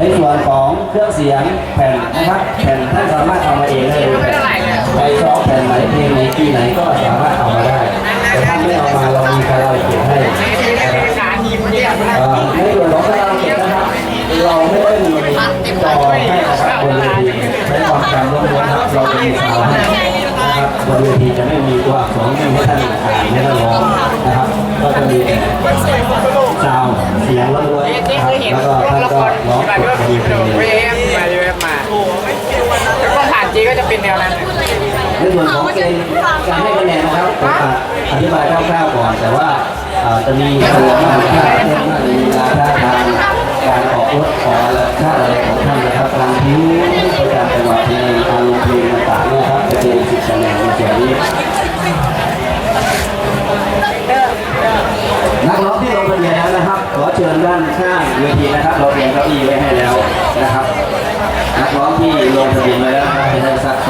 ในส่วนของเครื่องเสียงแผ่นนะครับแผ่นท่านสามารถเอามาเองได้เลยใครชอบแผ่นไหนเพลงไหนที่ไหนก็สามารถเอามาได้ แต่ถ้าไม่เอามาเรามีคาราโอเกะให้นะครับในส่วนของคาราโอเกะนะครับเราไม่ได้มีจอให้นะครับบนเวทีใช้ความจำล้วนๆครับเราจะมีข่าวให้นะครับบนเวทีจะไม่มีตัวอักษรให้ท่านอ่านให้ท่านร้องนะครับก็จะมีแต่ซาวเสียงล้วนๆครับแล้วก็ ท่านก็ร้องกดบนเวทีเลยมาเยอะมาแล้วก็ผ่านจีก็จะเป็นแนวนั้นในส่วนของเกณฑ์การให้คะแนนนะครับผมจะอธิบายคร่าวๆก่อน แต่ว่าจะมีตัวมาตรฐานเช่นว่ามีราท่าทางการออกรถขอและท่าอะไรของท่านนะครับการทิ้งประการจังหวะเพลงการลงเพลงต่างๆนี่ยครับจะเป็นสิบคะแนนในส่วนนี้ นักร้องที่ลงทะเบียนแล้วนะครับ ขอเชิญด้านข้างเวทีนะครับ เราเตรียมเก้าอี้ไว้ให้แล้วนะครับ นักร้องที่ลงทะเบียนไว้แล้วนะครับเชิญ